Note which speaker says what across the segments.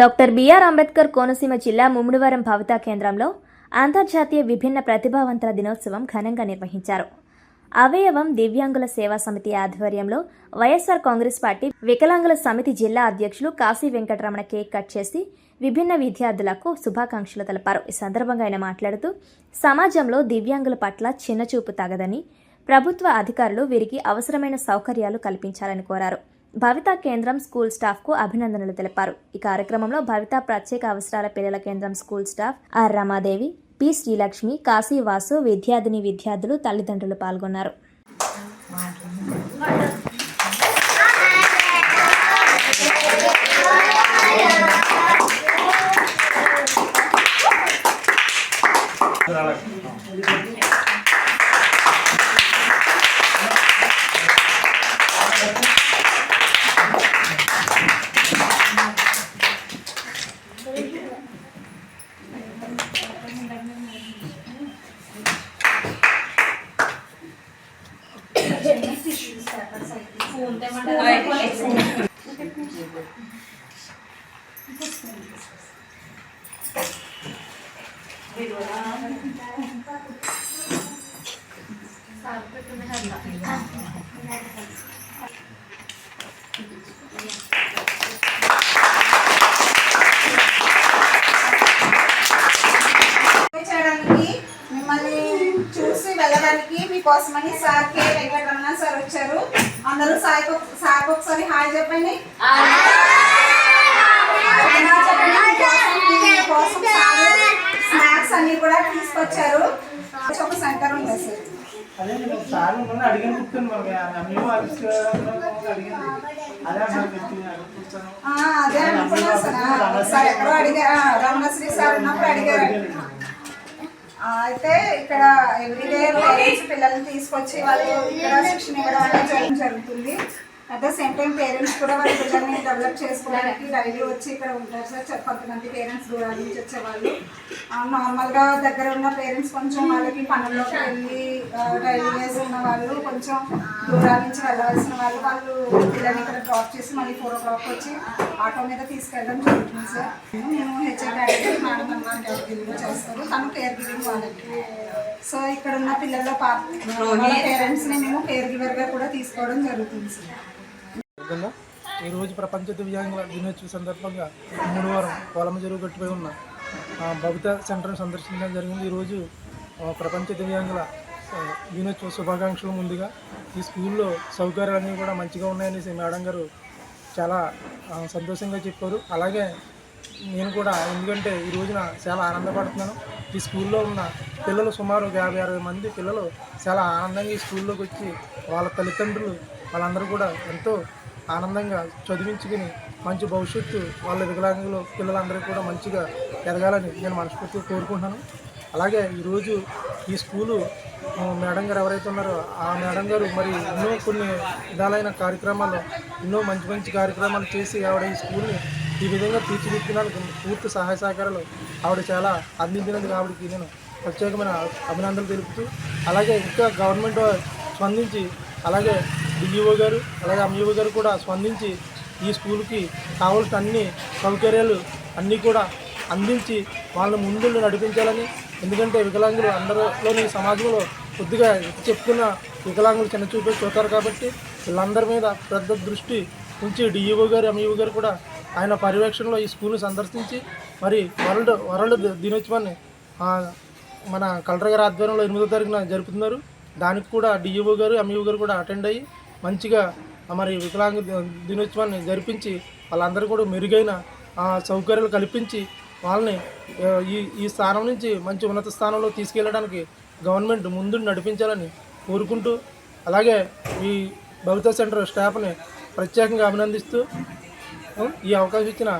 Speaker 1: Doctor BR Ambedkar Konaseema జిల్లా ముమ్మిడివరం భవతా కేంద్రంలో అంతర్జాతీయ విభిన్న ప్రతిభావంతుల దినోత్సవం ఘనంగా నిర్వహించారు. అవయవం దివ్యాంగుల సేవా సమితి ఆధ్వర్యంలో వైఎస్ఆర్ కాంగ్రెస్ పార్టీ వికలాంగుల సమితి జిల్లా అధ్యక్షులు కాశీ వెంకటరమణ కేక్ కట్ చేసి విభిన్న విద్యార్థులకు శుభాకాంక్షలు తెలిపారు. ఈ సందర్భంగా ఆయన మాట్లాడుతూ సమాజంలో దివ్యాంగుల పట్ల చిన్నచూపు తగదని ప్రభుత్వ అధికారులు వీరికి అవసరమైన సౌకర్యాలు కల్పించాలని కోరారు. భవిత కేంద్రం స్కూల్ స్టాఫ్కు అభినందనలు తెలిపారు. ఈ కార్యక్రమంలో భవిత ప్రత్యేక అవసరాల పిల్లల కేంద్రం school staff R Ramadevi P Srilakshmi Kasivasu విద్యార్థిని విద్యార్థులు తల్లిదండ్రులు పాల్గొన్నారు.
Speaker 2: వెళ్ళడానికి మీకోసమని సార్ కే వెంకటరమణ సార్ వచ్చారు. అందరూ సార్ సార్ ఒకసారి హాయ్ చెప్పండి. స్నాక్స్ అన్ని కూడా తీసుకొచ్చారు. ఒక సెంటర్ ఉంది సార్.
Speaker 3: అదే నేను అడిగాను మరి మేము అదే
Speaker 2: అనుకున్నాను సార్. సార్. ఎక్కడో అడిగా ఆ, రమణశ్రీ సార్ ఉన్నప్పుడు అడిగారు. అయితే ఇక్కడ ఎవ్రీడే పేరెంట్స్ పిల్లల్ని తీసుకొచ్చి వాళ్ళు ఇక్కడ శిక్షణ ఇవ్వడం అనేది చేయడం జరుగుతుంది. At the same time parents కూడా వాళ్ళ పిల్లల్ని డెవలప్ చేసుకోవడానికి డైలీ వచ్చి ఇక్కడ ఉంటారు సార్. కొంతమంది పేరెంట్స్ దూరాల నుంచి వచ్చేవాళ్ళు నార్మల్గా దగ్గర ఉన్న పేరెంట్స్ కొంచెం వాళ్ళకి పనుల్లోకి వెళ్ళి డైలీ వేసి ఉన్న వాళ్ళు కొంచెం దూరాల నుంచి వెళ్ళవలసిన వాళ్ళు వాళ్ళు పిల్లల్ని ఇక్కడ డ్రాప్ చేసి మళ్ళీ ఫోర్ ఓ క్లాక్ వచ్చి ఆటో మీద తీసుకెళ్ళడం జరుగుతుంది సార్. మేము హెచ్ఐ కేటగిరీ మేడం అన్న చేస్తారు తను కేర్ గివింగ్ వాళ్ళకి సో ఇక్కడ ఉన్న పిల్లల పా పేరెంట్స్ని మేము కేర్ గివర్గా కూడా తీసుకోవడం జరుగుతుంది సార్
Speaker 3: విధంగా ఈరోజు ప్రపంచ దివ్యాంగుల దినోత్సవ సందర్భంగా మూడు వారం పొలం చెరువు గట్టుపై ఉన్న ఆ, భవిత సెంటర్ను సందర్శించడం జరిగింది. ఈరోజు ప్రపంచ దివ్యాంగుల దినోత్సవ శుభాకాంక్షలు ముందుగా ఈ స్కూల్లో సౌకర్యాలన్నీ కూడా మంచిగా ఉన్నాయనేసి మేడం గారు చాలా సంతోషంగా చెప్పారు. అలాగే నేను కూడా ఎందుకంటే ఈ రోజున చాలా ఆనందపడుతున్నాను. ఈ స్కూల్లో ఉన్న పిల్లలు సుమారు యాభై అరవై మంది పిల్లలు చాలా ఆనందంగా ఈ స్కూల్లోకి వచ్చి వాళ్ళ తల్లిదండ్రులు వాళ్ళందరూ కూడా ఎంతో ఆనందంగా చదివించుకుని మంచి భవిష్యత్తు వాళ్ళ వికలాంగులు పిల్లలందరూ కూడా మంచిగా ఎదగాలని నేను మనస్ఫూర్తిగా కోరుకుంటున్నాను. అలాగే ఈరోజు ఈ స్కూలు మేడం గారు ఎవరైతే ఉన్నారో ఆ మేడం గారు మరి ఎన్నో కొన్ని విధాలైన కార్యక్రమాలు ఎన్నో మంచి మంచి కార్యక్రమాలు చేసి ఆవిడ ఈ స్కూల్ని ఈ విధంగా తీర్చిదిద్దినందుకు పూర్తి సహాయ సహకారాలు ఆవిడ చాలా అందించినందుకు ఆవిడకి నేను ప్రత్యేకమైన అభినందనలు తెలుపుతూ అలాగే ఇంకా గవర్నమెంట్ స్పందించి అలాగే డిఈఓ గారు అలాగే ఎంఈఓ గారు కూడా స్పందించి ఈ స్కూల్కి కావాల్సిన అన్ని సౌకర్యాలు అన్నీ కూడా అందించి వాళ్ళని ముందు నడిపించాలని ఎందుకంటే వికలాంగులు అందరిలోని సమాజంలో కొద్దిగా చెప్పుకున్న వికలాంగులు చిన్న చూపే చూస్తారు కాబట్టి వీళ్ళందరి మీద పెద్ద దృష్టి ఉంచి డిఈఓ గారు ఎంఈఓ గారు కూడా ఆయన పర్యవేక్షణలో ఈ స్కూల్ని సందర్శించి మరి వరల్డ్ వరల్డ్ దినోత్సవాన్ని మన కలెక్టర్ గారి ఆధ్వర్యంలో ఎనిమిదో తారీఖున జరుపుతున్నారు. దానికి కూడా డిఈఓ గారు ఎంఈఓ గారు కూడా అటెండ్ అయ్యి మంచిగా మరి వికలాంగ దినోత్సవాన్ని జరిపించి వాళ్ళందరూ కూడా మెరుగైన సౌకర్యాలు కల్పించి వాళ్ళని ఈ ఈ స్థానం నుంచి మంచి ఉన్నత స్థానంలో తీసుకెళ్ళడానికి గవర్నమెంట్ ముందు నడిపించాలని కోరుకుంటూ అలాగే ఈ భవిత సెంటర్ స్టాఫ్ని ప్రత్యేకంగా అభినందిస్తూ ఈ అవకాశం ఇచ్చిన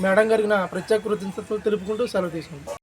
Speaker 3: మేడం గారికి నా ప్రత్యేక కృతజ్ఞతలు తెలుపుకుంటూ సెలవు తీసుకుంటాం